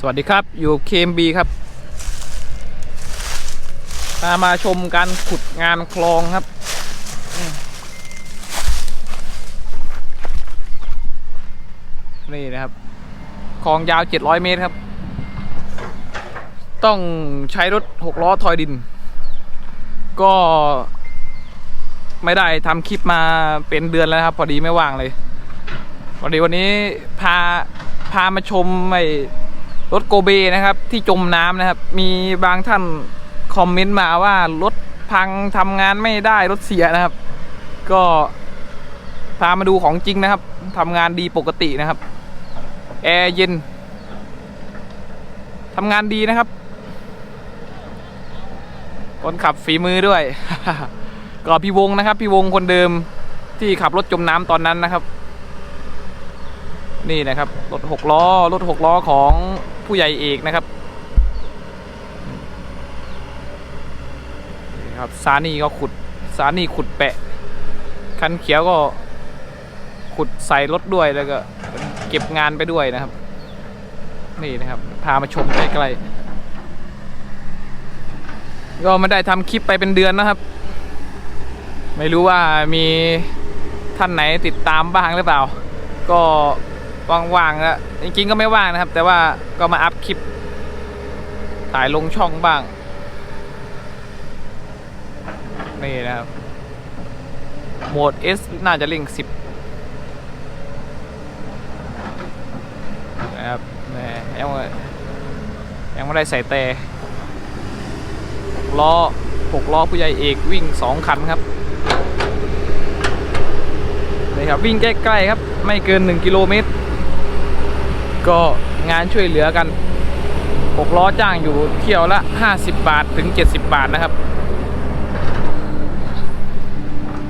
สวัสดีครับ อยู่เคมบีครับมามาชมการขุดงานคลองครับ นี่นะครับ คลองยาว 700 เมตรครับ ต้องใช้รถ 6 ล้อทอยดิน ก็ไม่ได้ทำคลิปมาเป็นเดือนแล้วครับ พอดีไม่ว่างเลย พอดีวันนี้พาพามาชมไอ รถโกเบนะครับ ที่จมน้ำนะครับ มีบางท่านคอมเมนต์มาว่ารถพังทำงานไม่ได้รถเสียนะครับ ก็พามาดูของจริงนะครับทำงานดีปกตินะครับแอร์เย็นทำงานดีนะครับ คนขับฝีมือด้วย ก็พี่วงนะครับ พี่วงคนเดิมที่ขับรถจมน้ำตอนนั้นนะครับ นี่นะครับ รถหกล้อ รถหกล้อของ ผู้ใหญ่เอกนะครับครับซานี่ก็ขุดซานี่ขุดแปะ คันเขียวก็ขุดใส่รถด้วยแล้วก็เก็บงานไปด้วยนะครับ นี่นะครับ พามาชมใกล้ๆก็ไม่ได้ทำคลิปไปเป็นเดือนนะครับ ไม่รู้ว่ามีท่านไหนติดตามบ้างหรือเปล่า ก็ ว่างๆแล้วจริงๆก็ไม่ว่างนะครับ แต่ว่าก็มาอัพคลิปถ่ายลงช่องบ้าง นี่นะครับโหมด S น่าจะเร่ง10นะครับแหมยังไม่ยังไม่ได้ใส่แต่หกล้อหกล้อผู้ใหญ่เอกวิ่ง2คันครับนี่ครับ วิ่งใกล้ ๆ ครับ ไม่เกิน 1 กิโลเมตร ก็งานช่วยเหลือกัน6ล้อจ้างอยู่เที่ยวละ 50 บาทถึง 70 บาทนะครับ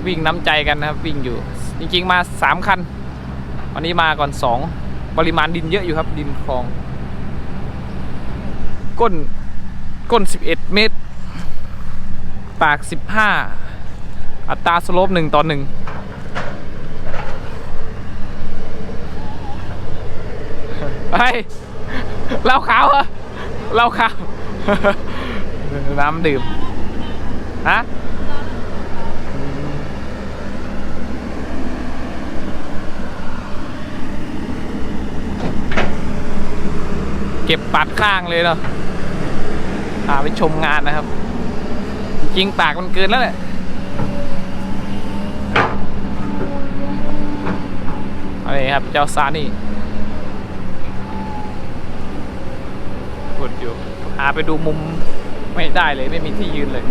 วิ่งน้ำใจกันนะครับ วิ่งอยู่ จริงๆมา 3 คัน วันนี้มาก่อน 2 ปริมาณดินเยอะอยู่ครับดินคลอง ก้นก้น 11 เมตร ปาก 15 อัตราสโลป1ต่อ1 ไปเหล้าขาวเหรอเหล้าขาวน้ำดื่มฮะเก็บปัดข้างเลยเนาะพาไปชมงานนะครับ จริงปากมันเกินแล้วแหละอะไรครับเจ้าซานี่ กดอยู่ หาไปดูมุมไม่ได้เลยไม่มีที่ยืนเลย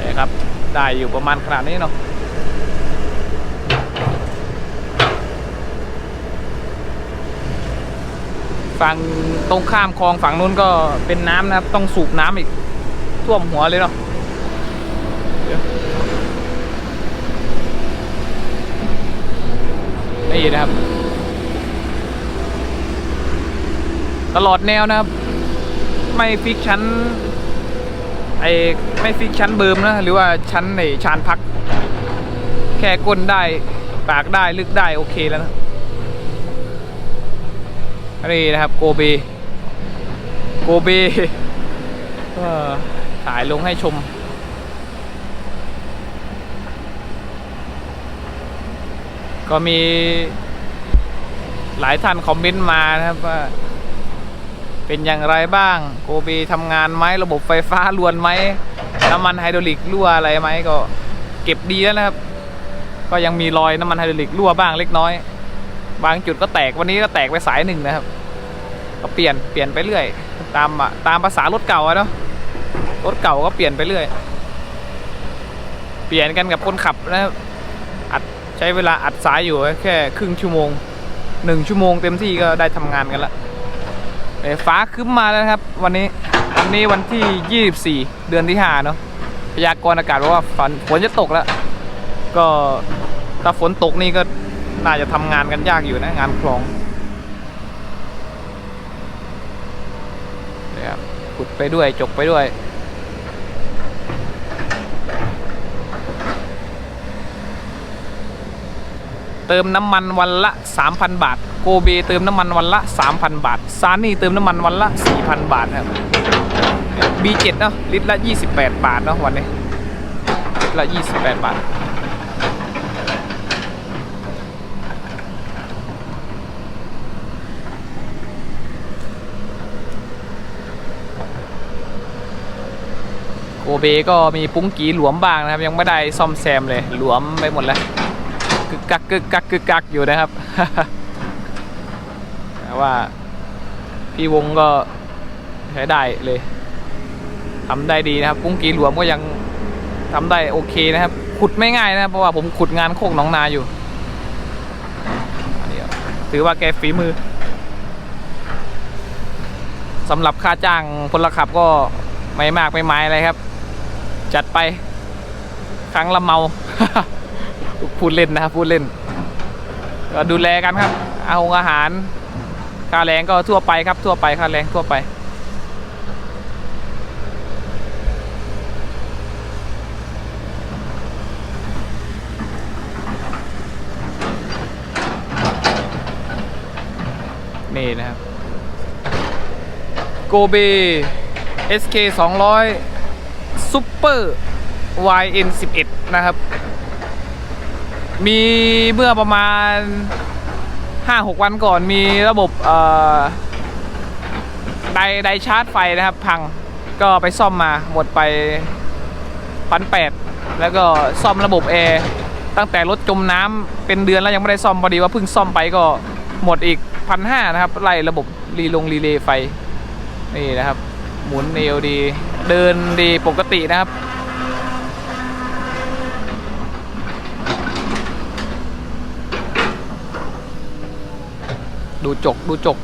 นี่ครับ ได้อยู่ประมาณขนาดนี้เนาะฝั่งตรงข้ามคลองฝั่งนู้นก็เป็นน้ำนะครับ ต้องสูบน้ำอีก ท่วมหัวเลยเนาะ นี่นะครับ ตลอดแนวนะครับ ไม่ฟิกชั้นไอไม่ฟิกชั้นเบิร์มนะ หรือว่าชั้นในชานพัก แค่ก้นได้ ปากได้ลึกได้โอเคแล้วนะนี่นะครับ โกเบโกเบถ่ายลงให้ชม ก็มีหลายท่านคอมเมนต์มานะครับว่าเป็นอย่างไรบ้าง โกบีทำงานไหมระบบไฟฟ้าลวนไหมน้ำมันไฮดรอลิกรั่วอะไรไหมก็เก็บดีแล้วนะครับ ก็ยังมีรอยน้ำมันไฮดรอลิกรั่วบ้างเล็กน้อย บางจุดก็แตกวันนี้ก็แตกไปสายหนึ่งนะครับ ก็เปลี่ยนเปลี่ยนไปเรื่อย ตามอะตามภาษารถเก่าอะเนาะรถเก่าก็เปลี่ยนไปเรื่อย เปลี่ยนกันกับคนขับนะครับ ใช้เวลาอัดสายอยู่แค่ครึ่งชั่วโมงหนึ่งชั่วโมงเต็มที่ก็ได้ทำงานกันละเอ่อฟ้าครึ้มมาแล้วครับ วันนี้วันนี้วันที่ 24 เดือนที่ 5 เนาะพยากรณ์อากาศบอกว่าฝนฝนจะตกแล้ว ก็ถ้าฝนตกนี่ก็น่าจะทำงานกันยากอยู่นะงานคลองนะครับขุดไปด้วยจกไปด้วย เติมน้ำมันวันละ 3,000 บาท โกเบเติมน้ำมันวันละ 3,000 บาท ซานี่เติมน้ำมันวันละ 4,000 บาทครับ B7 เนาะลิตรละ 28 บาทเนาะวันนี้ลิตรละ 28 บาทโกเบก็มีปุ้งกีหลวมบ้างนะครับ ยังไม่ได้ซ่อมแซมเลย หลวมไปหมดแล้ว กึกกักกึกกักกึกกักอยู่นะครับแต่ว่าพี่วงก็ใช้ได้เลยทำได้ดีนะครับปุ้งกีหลวมก็ยังทำได้โอเคนะครับ ขุดไม่ง่ายนะเพราะว่าผมขุดงานโคกหนองนาอยู่นี่ถือว่าแกฝีมือสำหรับค่าจ้างพลขับก็ไม่มากไม่ไม้อะไรครับ จัดไปครั้งละเมา พูดเล่นนะครับพูดเล่น ก็ดูแลกันครับอาหงอาหารค่าแรงก็ทั่วไปครับทั่วไปค่าแรงทั่วไปนี่นะครับ โกเบ SK 200 Super YN 11 นะครับ มีเมื่อประมาณ 5-6 วันก่อนมีระบบเอ่อไดไดชาร์จไฟนะครับ พังก็ไปซ่อมมาหมดไปพันแปดแล้วก็ซ่อมระบบแอร์ตั้งแต่รถจมน้ำเป็นเดือนแล้วยังไม่ได้ซ่อมพอดีว่าเพิ่งซ่อมไปก็หมดอีกพันห้านะครับไล่ระบบรีลงรีเลย์ไฟนี่นะครับ หมุนเอวดี เดินดีปกตินะครับ ดูจกดูจก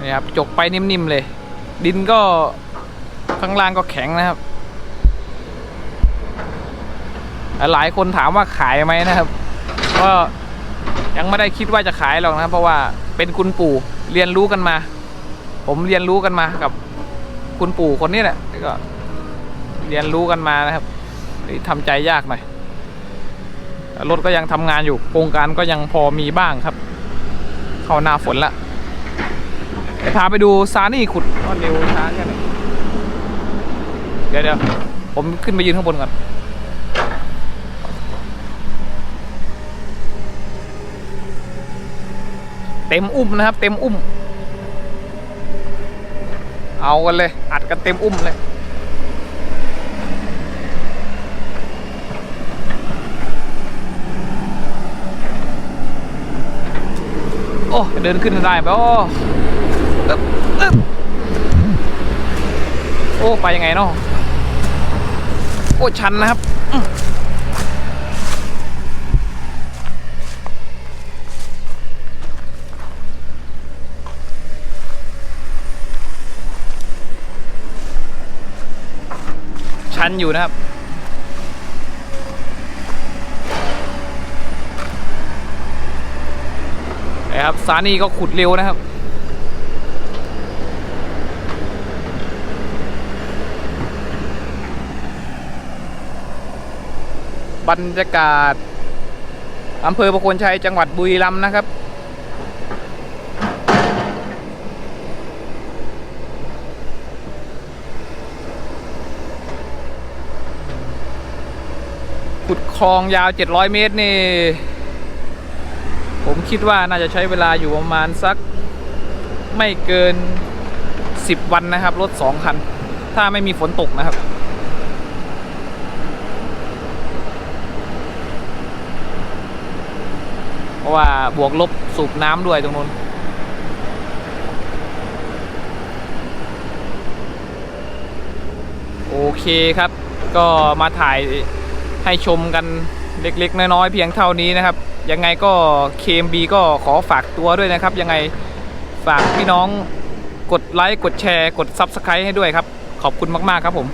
นี่ครับจกไปนิ่มๆเลย ดินก็ข้างล่างก็แข็งนะครับ หลายคนถามว่าขายไหมนะครับ ก็ยังไม่ได้คิดว่าจะขายหรอกนะครับ เพราะว่าเป็นคุณปู่เรียนรู้กันมา ผมเรียนรู้กันมากับคุณปู่คนนี้แหละก็เรียนรู้กันมานะครับทำใจยากหน่อย รถก็ยังทำงานอยู่โครงการก็ยังพอมีบ้างครับ เข้าหน้าฝนละไปพาไปดูซานี่ขุดว่าเร็วช้าแค่ไหนเดี๋ยวเดี๋ยวผมขึ้นไปยืนข้างบนก่อนเต็มอุ้มนะครับ เต็มอุ้ม เอากันเลย อัดกันเต็มอุ้มเลย อ้เดินขึ้นได้ไหมโอ้โอ้ไปยังไงเนาะโอ้ชันนะครับชันอยู่นะครับ ครับสานีก็ขุดเร็วนะครับบรรยากาศอำเภอประโคนชัยจังหวัดบุรีรัมย์นะครับ ขุดคลองยาว 700 เมตรนี่ ผมคิดว่าน่าจะใช้เวลาอยู่ประมาณสักไม่เกิน 10 วันนะครับ รถ 2 คัน ถ้าไม่มีฝนตกนะครับ เพราะว่าบวกลบสูบน้ำด้วยตรงนู้นโอเคครับ ก็มาถ่ายให้ชมกัน เล็กๆ น้อยๆเพียงเท่านี้นะครับ ยังไงก็ KMB ก็ขอฝากตัวด้วยนะครับ ยังไงฝากพี่น้องกดไลค์กดแชร์ กด Subscribe ให้ด้วยครับ ขอบคุณมากๆครับผม